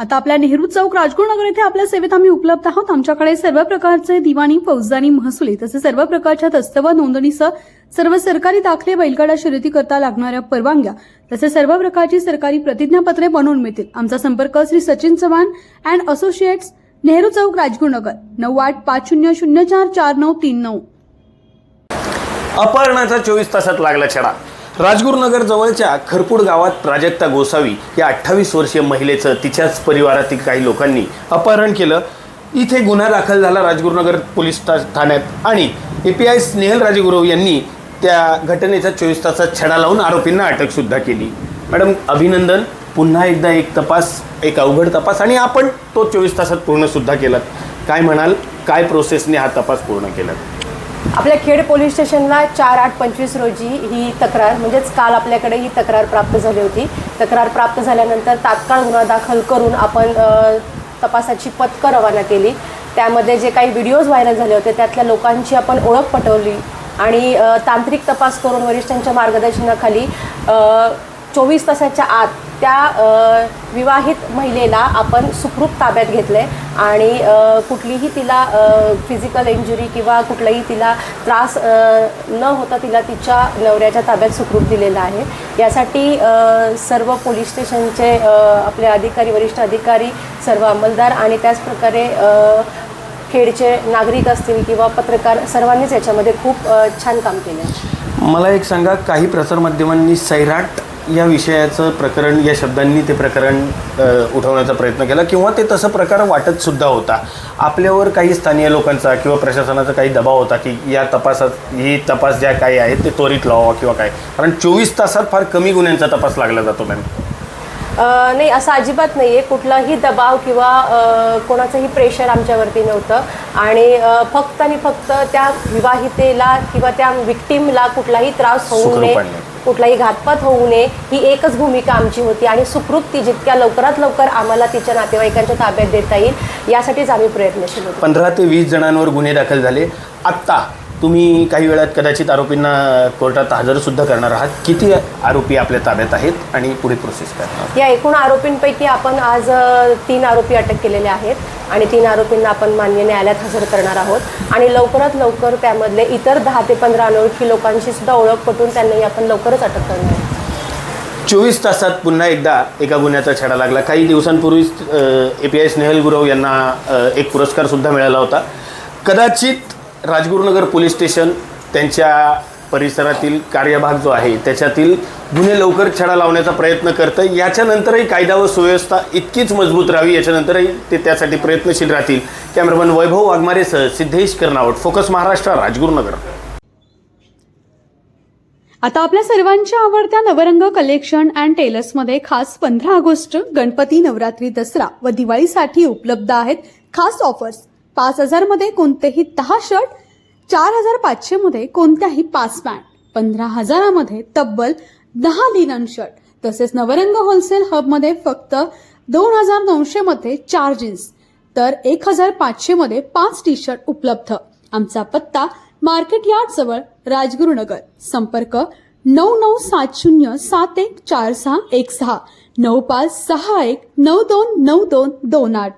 आता आपल्या नेहरू चौक राजगुरुनगर येथे आपल्या सेवेत आम्ही उपलब्ध आहोत. आमच्याकडे सर्व प्रकारचे दिवाणी फौजदारी महसुली तसेच सर्व प्रकारच्या दस्त नोंदणीसह सर्व सरकारी दाखले बैलगाडा शर्यती करता लागणाऱ्या परवानग्या तसेच सर्व प्रकारची सरकारी प्रतिज्ञापत्रे बनवून मिळतील. आमचा संपर्क श्री सचिन चव्हाण अँड असोसिएट्स नेहरू चौक राजगुरुनगर. नऊ आठ पाच शून्य शून्य चार चार नऊ तीन नऊ. अपहरणाचा चोवीस तासात लागला छडा. राजगुरुनगर जवळच्या खरपूड गावात प्राजक्ता गोसावी या अठ्ठावीस वर्षीय महिलेचं तिच्याच परिवारातील काही लोकांनी अपहरण केलं. इथे गुन्हा दाखल झाला राजगुरुनगर पोलीस ठाण्यात आणि A P I Snehal Rajgurav यांनी त्या घटनेचा चोवीस तासात छडा लावून आरोपींना अटकसुद्धा केली. मॅडम अभिनंदन. पुन्हा एकदा एक तपास एक अवघड तपास आणि आपण तो चोवीस तासात पूर्णसुद्धा केलात. काय म्हणाल? काय प्रोसेसने हा तपास पूर्ण केला आपल्या खेड पोलीस स्टेशनला चार आठ पंचवीस रोजी ही तक्रार म्हणजेच काल आपल्याकडे ही तक्रार प्राप्त झाली होती. तक्रार प्राप्त झाल्यानंतर तात्काळ गुन्हा दाखल करून आपण तपासाची पथकं रवाना केली. त्यामध्ये जे काही व्हिडिओज व्हायरल झाले होते त्यातल्या लोकांची आपण ओळख पटवली आणि तांत्रिक तपास करून वरिष्ठांच्या मार्गदर्शनाखाली चोवीस तासाच्या आत त्या विवाहित महिलेला आपण सुखरूप ताब्यात घेतलं आहे आणि कुठलीही तिला फिजिकल इंजुरी किंवा कुठलाही तिला त्रास न होता तिला तिच्या नवऱ्याच्या ताब्यात सुखरूप दिलेला आहे. यासाठी सर्व पोलीस स्टेशनचे आपले अधिकारी वरिष्ठ अधिकारी सर्व अंमलदार आणि त्याचप्रकारे खेडचे नागरिक असतील किंवा पत्रकार सर्वांनीच याच्यामध्ये खूप छान काम केलं आहे मला एक सांगा काही प्रसारमाध्यमांनी सैराट या विषयाचं प्रकरण या शब्दांनी ते प्रकरण उठवण्याचा प्रयत्न केला किंवा ते तसं प्रकार वाटत सुद्धा होता. आपल्यावर काही स्थानिय लोकांचा किंवा प्रशासनाचा काही दबाव होता की या तपासात ही तपास ज्या काही आहेत ते त्वरित लावा किंवा काय? कारण चोवीस तासात फार कमी गुन्ह्यांचा तपास लागला जातो मॅम नाही असं अजिबात नाही आहे कुठलाही दबाव किंवा कोणाचंही प्रेशर आमच्यावरती नव्हतं. आणि फक्त आणि फक्त त्या विवाहितेला किंवा त्या विक्टीमला कुठलाही त्रास होऊ नये. कुठलाही घातपात होऊ नये ही एकच भूमिका आमची होती आणि सुखरूप ती जितक्या लवकरात लवकर आम्हाला तिच्या नातेवाईकांच्या ताब्यात देता येईल यासाठीच आम्ही प्रयत्नशील होतो. पंधरा ते वीस जणांवर गुन्हे दाखल झाले. आत्ता तुम्ही काही वेळात कदाचित आरोपींना कोर्टात हजरसुद्धा करणार आहात. किती आरोपी आपल्या ताब्यात आहेत आणि पुढे प्रोसेस करणार या एकूण आरोपींपैकी आपण आज तीन आरोपी अटक केलेले आहेत आणि तीन आरोपींना आपण मान्य न्यायालयात हजर करणार आहोत. आणि लवकरात लवकर त्यामधले इतर दहा ते पंधरा अनोळखी लोकांशी सुद्धा ओळख पटून त्यांनाही आपण लवकरच अटक करणार आहोत. चोवीस तासात पुन्हा एकदा एका गुन्ह्याचा छडा लागला. काही दिवसांपूर्वीच A P I Snehal Gurav यांना एक पुरस्कारसुद्धा मिळाला होता. कदाचित राजगुरुनगर पोलीस स्टेशन त्यांच्या परिसरातील कार्यभाग जो आहे त्याच्यातील गुन्हे लवकर छडा लावण्याचा प्रयत्न करतं याच्यानंतरही कायदा व सुव्यवस्था इतकीच मजबूत राहावी याच्यानंतरही ते त्यासाठी प्रयत्नशील राहतील. कॅमेरामन वैभव वाघमारेसह सिद्धेश कर्नावट फोकस महाराष्ट्र राजगुरुनगर. आता आपल्या सर्वांच्या आवडत्या नवरंग कलेक्शन अँड टेलर्समध्ये खास पंधरा ऑगस्ट गणपती नवरात्री दसरा व दिवाळीसाठी उपलब्ध आहेत खास ऑफर्स पाच हजारमध्ये कोणतेही दहा शर्ट चार हजार पाचशेमध्ये कोणत्याही पाच पॅन्ट पंधरा हजारामध्ये तब्बल दहा लिनन शर्ट तसेच नवरंग होलसेल हबमध्ये फक्त दोन हजार नऊशेमध्ये चार जीन्स तर एक हजार पाचशेमध्ये पाच टी शर्ट उपलब्ध. आमचा पत्ता मार्केट यार्ड जवळ राजगुरुनगर. संपर्क नऊ नऊ सात शून्य सात एक चार सहा एक सहा नऊ पाच सहा एक नऊ दोन नऊ दोन दोन आठ.